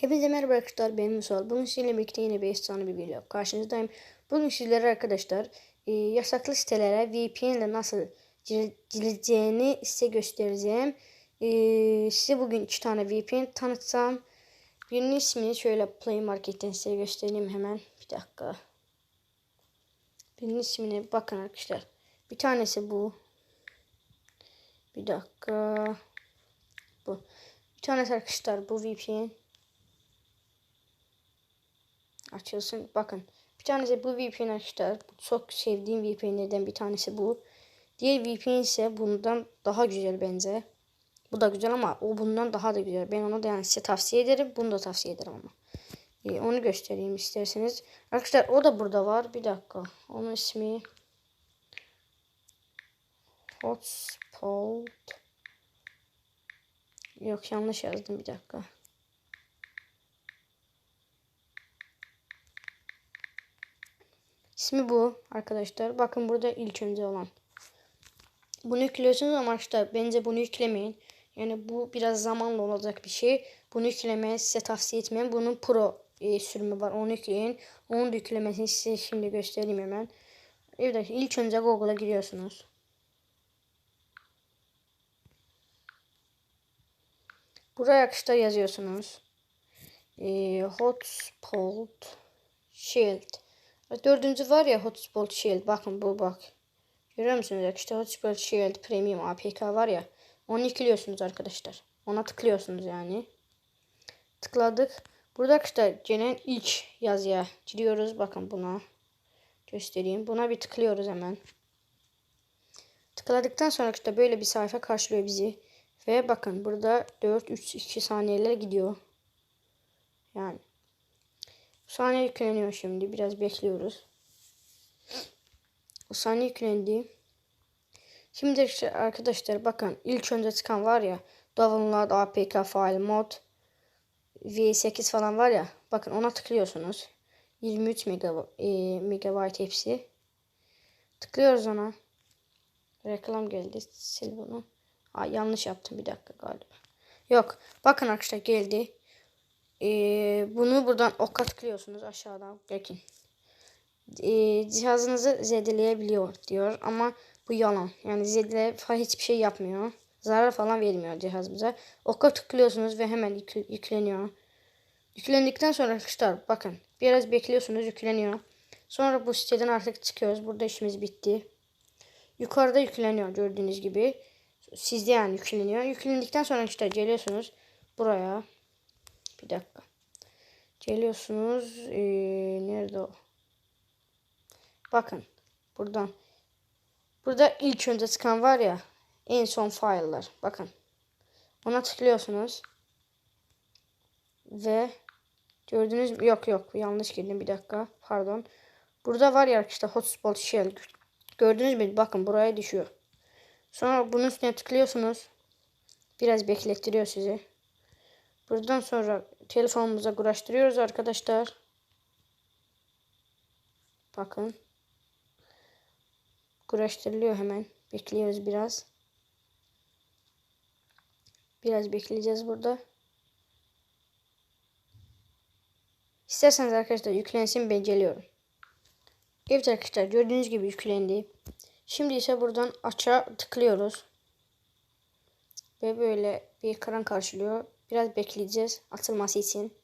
Hepinize merhaba arkadaşlar ben Musal. Bugün sizinle birlikte yine bir efsane bir video karşınızdayım. Bugün sizlere arkadaşlar e, yasaklı sitelere VPN ile nasıl gir- girileceğini size göstereceğim. E, size bugün iki tane VPN tanıtsam. Birinin ismini şöyle Play Market'ten size göstereyim hemen. Bir dakika. Birinin ismini bakın arkadaşlar. Bir tanesi bu. Bir dakika. Bu. Bir tanesi arkadaşlar bu VPN. Açılsın. Bakın bir tanesi bu VPN arkadaşlar. Çok sevdiğim VPN'lerden bir tanesi bu. Diğer VPN ise bundan daha güzel bence. Bu da güzel ama o bundan daha da güzel. Ben onu da yani size tavsiye ederim. Bunu da tavsiye ederim ama. Ee, onu göstereyim isterseniz. Arkadaşlar o da burada var. Bir dakika. Onun ismi Hotspot Yok yanlış yazdım bir dakika. İsmi bu arkadaşlar. Bakın burada önce olan. Bunu yüklüyorsunuz ama arkadaşlar bence bunu yüklemeyin. Yani bu biraz zamanla olacak bir şey. Bunu yüklemeye size tavsiye etmem. Bunun pro e, sürümü var. Onu yükleyin. Onun da yüklemesini size şimdi göstereyim hemen. Evet ilk önce Google'a giriyorsunuz. Buraya arkadaşlar yazıyorsunuz. E, hotspot shield. Dördüncü var ya Hotspot Shield. Bakın bu bak. Görüyor musunuz? İşte Hotspot Shield Premium APK var ya. Onu yüklüyorsunuz arkadaşlar. Ona tıklıyorsunuz yani. Tıkladık. Burada arkadaşlar gene ilk yazıya giriyoruz. Bakın buna. Göstereyim. Buna bir tıklıyoruz hemen. Tıkladıktan sonra işte böyle bir sayfa karşılıyor bizi. Ve bakın burada 4 3 2 saniyeler gidiyor. Yani Saniye yükleniyor şimdi. Biraz bekliyoruz. O saniye yüklendi. Şimdi işte arkadaşlar bakın ilk önce çıkan var ya download apk file mod v8 falan var ya bakın ona tıklıyorsunuz. 23 megabyte, e, megabyte hepsi. Tıklıyoruz ona. Reklam geldi. Sil bunu. Aa, yanlış yaptım bir dakika galiba. Yok. Bakın arkadaşlar geldi. Ee, bunu buradan oka tıklıyorsunuz aşağıdan. Bakın. Ee, cihazınızı zedeleyebiliyor diyor ama bu yalan. Yani zedele falan hiçbir şey yapmıyor. Zarar falan vermiyor cihazımıza. Oka tıklıyorsunuz ve hemen yük yükleniyor. Yüklendikten sonra arkadaşlar bakın biraz bekliyorsunuz yükleniyor. Sonra bu siteden artık çıkıyoruz. Burada işimiz bitti. Yukarıda yükleniyor gördüğünüz gibi. Sizde yani yükleniyor. Yüklendikten sonra işte geliyorsunuz buraya. Bir dakika. Geliyorsunuz. Ee, nerede o? Bakın. Buradan. Burada ilk önce çıkan var ya. En son file'lar. Bakın. Ona tıklıyorsunuz. Ve gördünüz mü? Yok yok. Yanlış girdim. Bir dakika. Pardon. Burada var ya arkadaşlar hotspot shell. Gördünüz mü? Bakın buraya düşüyor. Sonra bunun üstüne tıklıyorsunuz. Biraz beklettiriyor sizi. Buradan sonra telefonumuza uğraştırıyoruz arkadaşlar. Bakın. Uğraştırılıyor hemen. Bekliyoruz biraz. Biraz bekleyeceğiz burada. İsterseniz arkadaşlar yüklensin ben geliyorum. Evet arkadaşlar gördüğünüz gibi yüklendi. Şimdi ise buradan aça tıklıyoruz. Ve böyle bir ekran karşılıyor. Biraz bekleyeceğiz atılması için.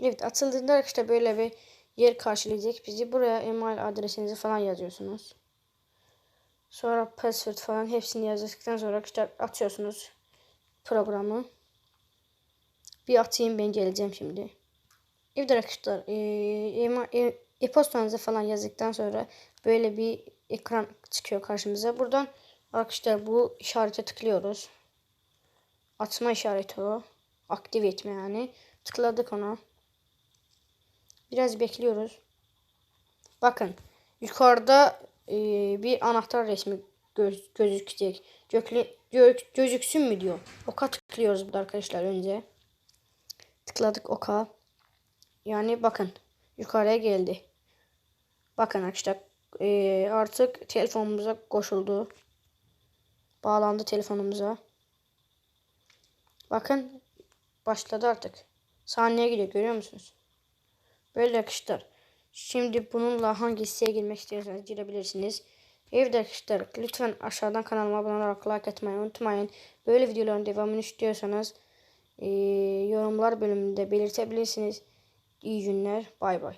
Evet atıldığında arkadaşlar böyle bir yer karşılayacak bizi. Buraya email adresinizi falan yazıyorsunuz. Sonra password falan hepsini yazdıktan sonra arkadaşlar atıyorsunuz programı. Bir atayım ben geleceğim şimdi. Evet arkadaşlar e-postanızı falan yazdıktan sonra böyle bir ekran çıkıyor karşımıza. Buradan arkadaşlar bu işarete tıklıyoruz. Atma işareti o. Aktif etme yani. Tıkladık ona. Biraz bekliyoruz. Bakın yukarıda e, bir anahtar resmi göz, gözükecek. Gökle, gök, gözüksün mü diyor. Oka tıklıyoruz burada arkadaşlar önce. Tıkladık oka. Yani bakın yukarıya geldi. Bakın arkadaşlar e, artık telefonumuza koşuldu. Bağlandı telefonumuza. Bakın başladı artık. Saniye gidiyor görüyor musunuz? Böyle arkadaşlar. Şimdi bununla hangi siteye girmek istiyorsanız girebilirsiniz. Evet arkadaşlar lütfen aşağıdan kanalıma abone olarak like etmeyi unutmayın. Böyle videoların devamını istiyorsanız eee, yorumlar bölümünde belirtebilirsiniz. İyi günler. Bay bay.